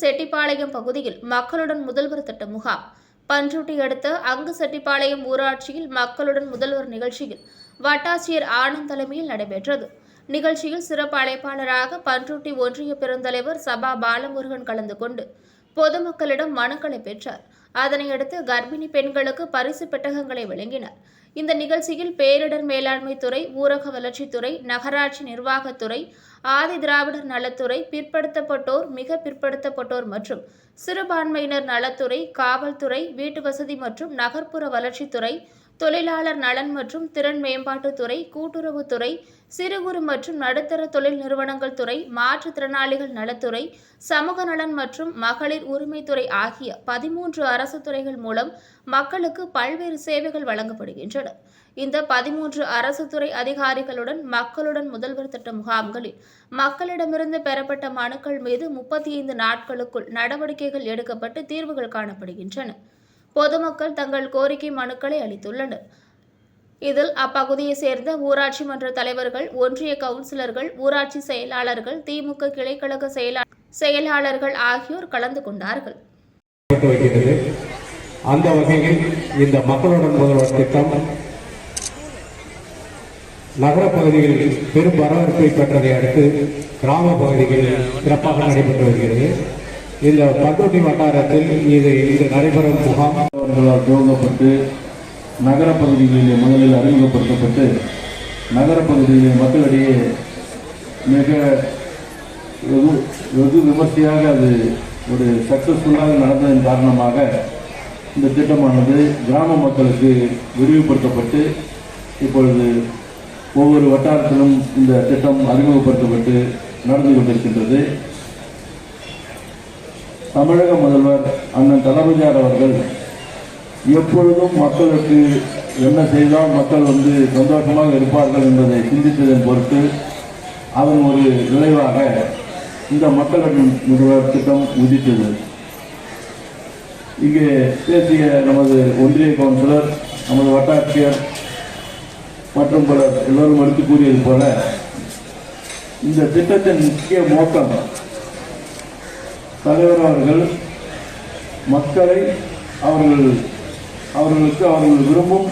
செட்டிப்பாளையம் பகுதியில் மக்களுடன் முதல்வர் திட்ட முகாம். பன்ருட்டி அடுத்த அங்கு செட்டிப்பாளையம் ஊராட்சியில் மக்களுடன் முதல்வர் நிகழ்ச்சியில் வட்டாட்சியர் ஆனந்த் தலைமையில் நடைபெற்றது. நிகழ்ச்சியில் சிறப்பு அழைப்பாளராக பன்ருட்டி ஒன்றிய பெருந்தலைவர் சபா பாலமுருகன் கலந்து கொண்டு பொதுமக்களிடம் மனுக்களை பெற்றார். அதனையடுத்து கர்ப்பிணி பெண்களுக்கு பரிசு பெட்டகங்களை வழங்கினார். இந்த நிகழ்ச்சியில் பேரிடர் மேலாண்மை துறை ஊரக வளர்ச்சித்துறை நகராட்சி நிர்வாகத்துறை ஆதி திராவிடர் நலத்துறை பிற்படுத்தப்பட்டோர் மிக பிற்படுத்தப்பட்டோர் மற்றும் சிறுபான்மையினர் நலத்துறை காவல்துறை வீட்டு வசதி மற்றும் நகர்ப்புற வளர்ச்சித்துறை தொழிலாளர் நலன் மற்றும் திறன் மேம்பாட்டுத்துறை கூட்டுறவுத்துறை சிறு குறு மற்றும் நடுத்தர தொழில் நிறுவனங்கள் துறை மாற்றுத்திறனாளிகள் நலத்துறை சமூக நலன் மற்றும் மகளிர் உரிமைத்துறை ஆகிய பதிமூன்று அரசு துறைகள் மூலம் மக்களுக்கு பல்வேறு சேவைகள் வழங்கப்படுகின்றன. இந்த பதிமூன்று அரசு துறை அதிகாரிகளுடன் மக்களுடன் முதல்வர் திட்ட முகாம்களில் மக்களிடமிருந்து பெறப்பட்ட மனுக்கள் மீது முப்பத்தி ஐந்து நாட்களுக்குள் நடவடிக்கைகள் எடுக்கப்பட்டு தீர்வுகள் காணப்படுகின்றன. பொதுமக்கள் தங்கள் கோரிக்கை மனுக்களை அளித்துள்ளனர். இதில் அப்பகுதியைச் சேர்ந்த ஊராட்சி மன்ற தலைவர்கள் ஒன்றிய கவுன்சிலர்கள் ஊராட்சி செயலாளர்கள் திமுக கிளைக்கழக செயலாளர்கள் ஆகியோர் கலந்து கொண்டார்கள். அந்த வகையில் இந்த மக்களுடன் முதல்வர் திட்டம் நகர பகுதிகளில் பெரும் வரவேற்பை பெற்றதை அடுத்து கிராம பகுதிகளில் சிறப்பாக நடைபெற்று வருகிறது. இந்த பண்ருட்டி வட்டாரத்தில் இது இன்று நடைபெறும் முகாம். அவர்களால் துவங்கப்பட்டு நகர பகுதிகளிலே முதலில் அறிமுகப்படுத்தப்பட்டு நகர பகுதிகளில் மக்களிடையே மிக வெகு வெகு விமர்சையாக அது ஒரு சக்சஸ்ஃபுல்லாக நடந்ததன் காரணமாக இந்த திட்டமானது கிராம மக்களுக்கு விரிவுபடுத்தப்பட்டு இப்பொழுது ஒவ்வொரு வட்டாரத்திலும் இந்த திட்டம் அறிமுகப்படுத்தப்பட்டு நடந்து கொண்டிருக்கின்றது. தமிழக முதல்வர் அண்ணன் தளபதியார் அவர்கள் எப்பொழுதும் மக்களுக்கு என்ன செய்தால் மக்கள் வந்து சந்தோஷமாக இருப்பார்கள் என்பதை சிந்தித்ததன் பொருட்டு அதன் ஒரு விளைவாக இந்த மக்களின் முதல்வர் திட்டம் உதித்தது. இங்கே பேசிய நமது ஒன்றிய கவுன்சிலர் நமது வட்டாட்சியர் மற்றும் பலர் எல்லோரும் எடுத்து கூறியது போல இந்த திட்டத்தின் முக்கிய நோக்கம் தலைவர் அவர்கள் மக்களை அவர்கள் அவர்களுக்கு அவர்கள் விரும்பும்